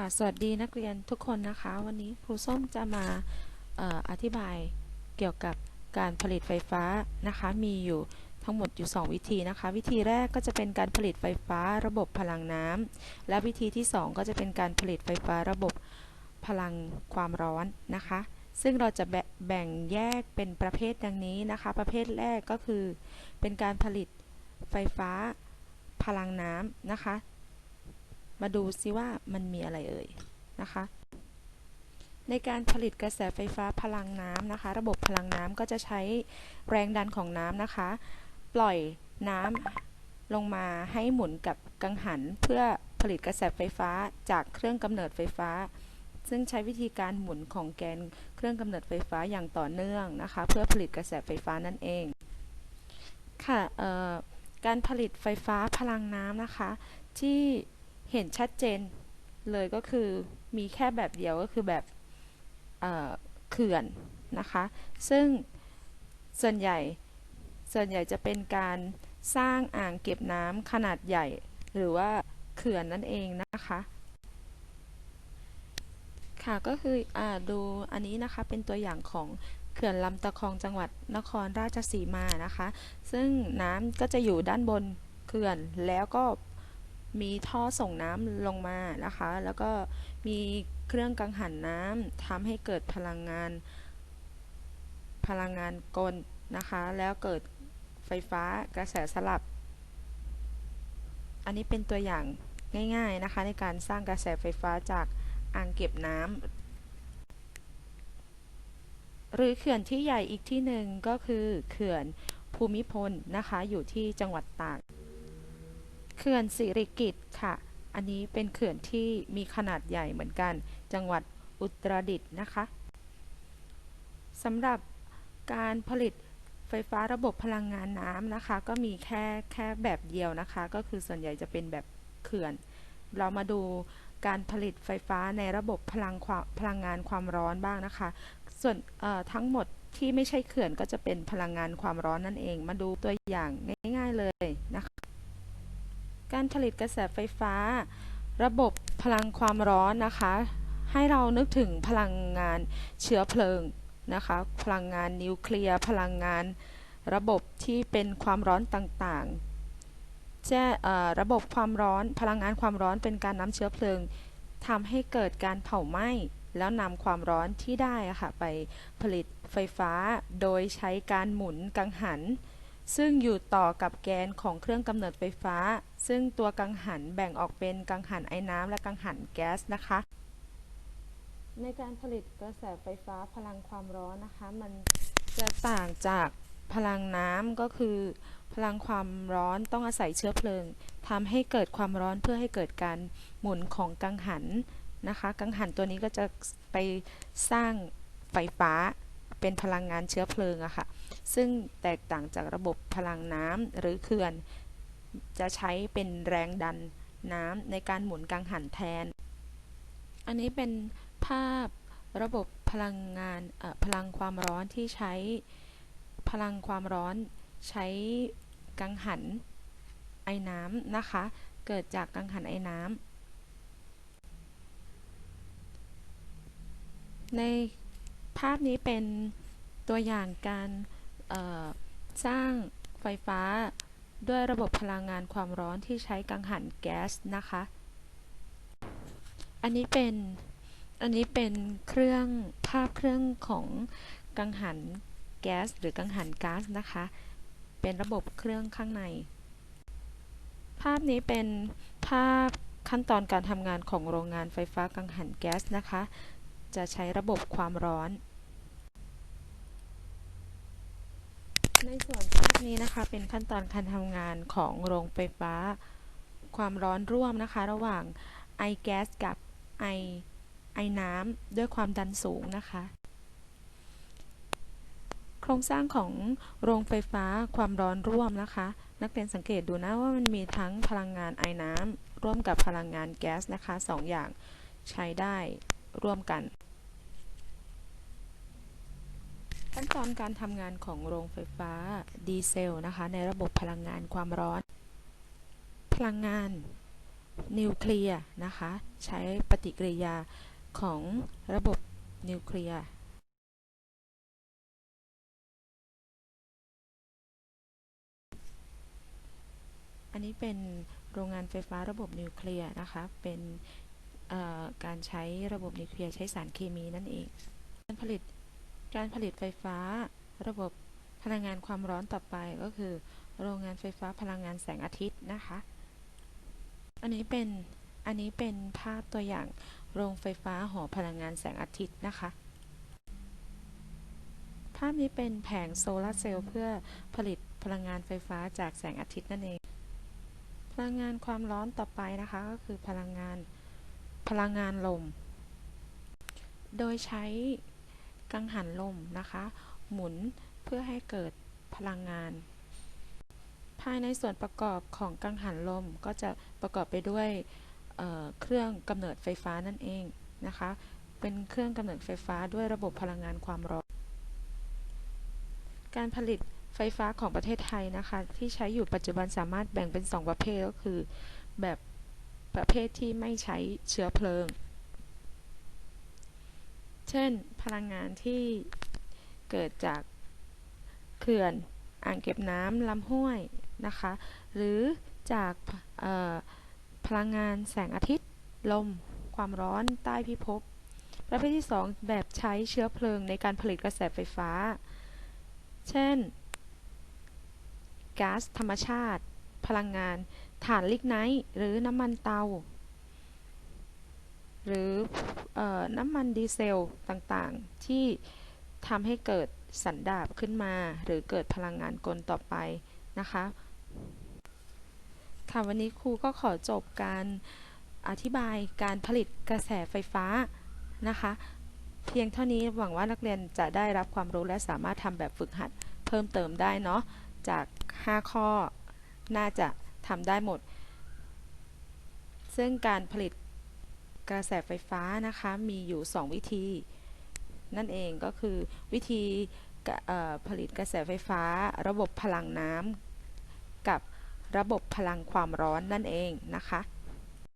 ค่ะสวัสดีนักเรียนทุกคนนะคะ วันนี้ครูส้มจะมาอออธิบายเกี่ยวกับการผลิตไฟฟ้านะคะ มีอยู่ทั้งหมดอยู่ 2 วิธีนะคะ วิธีแรกก็จะเป็นการผลิตไฟฟ้าระบบพลังน้ำและวิธีที่ 2 ก็จะเป็นการผลิตไฟฟ้าระบบพลังความร้อนนะคะ ซึ่งเราจะแบแบ่งแยกเป็นประเภทดังนี้นะคะ ประเภทแรกก็คือ เป็นการผลิตไฟฟ้าพลังน้ำนะคะ มาดูซิว่ามันมีอะไรเอ่ยนะคะ ในการผลิตกระแสไฟฟ้าพลังน้ำนะคะ ระบบพลังน้ำก็จะใช้แรงดันของน้ำนะคะ ปล่อยน้ำลงมาให้หมุนกับกังหันเพื่อผลิตกระแสไฟฟ้าจากเครื่องกำเนิดไฟฟ้า ซึ่งใช้วิธีการหมุนของแกนเครื่องกำเนิดไฟฟ้าอย่างต่อเนื่องนะคะ เพื่อผลิตกระแสไฟฟ้านั่นเองค่ะการผลิตไฟฟ้าพลังน้ำนะคะ ที่ เห็นชัดเจนเลยก็คือมีแค่แบบเดียวก็คือแบบเขื่อนนะคะ ซึ่งส่วนใหญ่ส่วนใหญ่จะเป็นการสร้างอ่างเก็บน้ำขนาดใหญ่ หรือว่าเขื่อนนั่นเองนะคะ ค่ะก็คืออดูอันนี้นะคะเป็นตัวอย่างของเขื่อนลำตะคองจังหวัดนครราชสีมานะคะ ซึ่งน้ำก็จะอยู่ด้านบนเขื่อนแล้วก็ มีท่อส่งน้ำลงมานะคะ แล้วก็มีเครื่องกังหันน้ำทำให้เกิดพลังงาน พลังงานกลนะคะ แล้วเกิดไฟฟ้ากระแสสลับ อันนี้เป็นตัวอย่างง่าย ๆนะคะ ในการสร้างกระแสไฟฟ้าจากอ่างเก็บน้ำหรือเขื่อนที่ใหญ่อีกที่หนึ่งก็คือเขื่อนภูมิพลนะคะ อยู่ที่จังหวัดตาก ขื่อนสิริกิตค่ะ อันนี้เป็นเขื่อนที่มีขนาดใหญ่เหมือนกัน จังหวัดอุตรดิตถ์นะคะสำหรับการผลิตไฟฟ้าระบบพลังงานน้ำนะคะ ก็มีแค่แค่แบบเดียวนะคะ ก็คือส่วนใหญ่จะเป็นแบบเขื่อน เรามาดูการผลิตไฟฟ้าในระบบพลังพลังงานความร้อนบ้างนะคะ ส่วนทั้งหมดที่ไม่ใช่เขื่อนก็จะเป็นพลังงานความร้อนนั่นเอง มาดูตัวอย่างง่าย ๆเลยนะคะ การผลิตกระแสไฟฟ้า ระบบพลังความร้อนนะคะ ให้เรานึกถึงพลังงานเชื้อเพลิงนะคะ พลังงานนิวเคลียร์พลังงานระบบที่เป็นความร้อนต่างๆแจ้เอ่ระบบความร้อนพลังงานความร้อนเป็นการนำเชื้อเพลิงทำให้เกิดการเผาไหม้แล้วนำความร้อนที่ได้ค่ะไปผลิตไฟฟ้าโดยใช้การหมุนกังหัน ซึ่งอยู่ต่อกับแกนของเครื่องกำเนิดไฟฟ้า ซึ่งตัวกังหันแบ่งออกเป็นกังหันไอ้น้ำและกังหันแก๊สนะคะ ในการผลิตกระแสไฟฟ้าพลังความร้อนนะคะ มันจะต่างจากพลังน้ำก็คือ พลังความร้อนต้องอาศัยเชื้อเพลิงทำให้เกิดความร้อนเพื่อให้เกิดการหมุนของกังหันนะคะ กังหันตัวนี้ก็จะไปสร้างไฟฟ้าเป็นพลังงานเชื้อเพลิงอะค่ะซึ่งแตกต่างจากระบบพลังน้ำหรือเขื่อน จะใช้เป็นแรงดันน้ำในการหมุนกังหันแทน อันนี้เป็นภาพระบบพลังงานพลังความร้อนที่ใช้พลังความร้อนใช้กังหันไอ้น้ำนะคะ เกิดจากกังหันไอ้น้ำในภาพนี้เป็นตัวอย่างการ สร้างไฟฟ้าด้วยระบบพลังงานความร้อนที่ใช้กังหันแก๊สนะคะ อันนี้เป็น อันนี้เป็นเครื่องภาพเครื่องของกังหันแก๊สหรือกังหันก๊าซนะคะ เป็นระบบเครื่องข้างใน ภาพนี้เป็นภาพขั้นตอนการทำงานของโรงงานไฟฟ้ากังหันแก๊สนะคะ จะใช้ระบบความร้อน ในส่วนภาพนี้นะคะเป็นขั้นตอนการทำงานของโรงไฟฟ้า ความร้อนร่วมนะคะ ระหว่างไอแก๊สกับไอไอน้ำด้วยความดันสูงนะคะ โครงสร้างของโรงไฟฟ้าความร้อนร่วมนะคะ นักเรียนสังเกตดูนะว่ามันมีทั้งพลังงานไอน้ำร่วมกับพลังงานแก๊สนะคะสองอย่างใช้ได้ร่วมกัน ขั้นตอนการทำงานของโรงไฟฟ้าดีเซลนะคะในระบบพลังงานความร้อน พลังงานนิวเคลียร์นะคะใช้ปฏิกิริยาของระบบนิวเคลียร์อันนี้เป็นโรงงานไฟฟ้าระบบนิวเคลียร์นะคะ เป็นการใช้ระบบนิวเคลียร์ใช้สารเคมีนั่นเอง การผลิต การผลิตไฟฟ้า ระบบพลังงานความร้อนต่อไปก็คือ โรงงานไฟฟ้าพลังงานแสงอาทิตย์นะคะ อันนี้เป็นอันนี้เป็นภาพตัวอย่างโรงไฟฟ้าหอพลังงานแสงอาทิตย์นะคะ ภาพนี้เป็นแผงโซลาร์เซลล์เพื่อผลิตพลังงานไฟฟ้าจากแสงอาทิตย์นั่นเอง พลังงานความร้อนต่อไปนะคะก็คือพลังงานพลังงานลม โดยใช้ กังหันลมนะคะ หมุนเพื่อให้เกิดพลังงาน ภายในส่วนประกอบของกังหันลมก็จะประกอบไปด้วยเเครื่องกำเนิดไฟฟ้านั่นเองนะคะ เป็นเครื่องกำเนิดไฟฟ้าด้วยระบบพลังงานความร้อน การผลิตไฟฟ้าของประเทศไทยนะคะ ที่ใช้อยู่ปัจจุบันสามารถแบ่งเป็น 2 ประเภทก็คือ แบบประเภทที่ไม่ใช้เชื้อเพลิง ช่น พลังงานที่เกิดจากเขื่อนอ่างเก็บน้ำลำห้วยนะคะ หรือจากพลังงานแสงอาทิตย์ ลม ความร้อนใต้พิภพ ประเภทที่ 2 แบบใช้เชื้อเพลิงในการผลิตกระแสไฟฟ้า เช่นก๊าซธรรมชาติ พลังงานถ่านลิกไนท์หรือน้ำมันเตา หรือ น้ำมันดีเซลต่างๆ ที่ทำให้เกิดสันดาบขึ้นมา หรือเกิดพลังงานกลต่อไปนะคะ ค่ะวันนี้ครูก็ขอจบการอธิบายการผลิตกระแสไฟฟ้านะคะ เพียงเท่านี้หวังว่านักเรียนจะได้รับความรู้และสามารถทำแบบฝึกหัดเพิ่มเติมได้เนาะจาก 5 ข้อน่าจะทำได้หมด ซึ่งการผลิต กระแสไฟฟ้านะคะมีอยู่ 2 วิธี นั่นเองก็คือวิธีผลิตกระแสไฟฟ้า ระบบพลังน้ำกับระบบพลังความร้อนนั่นเองนะคะ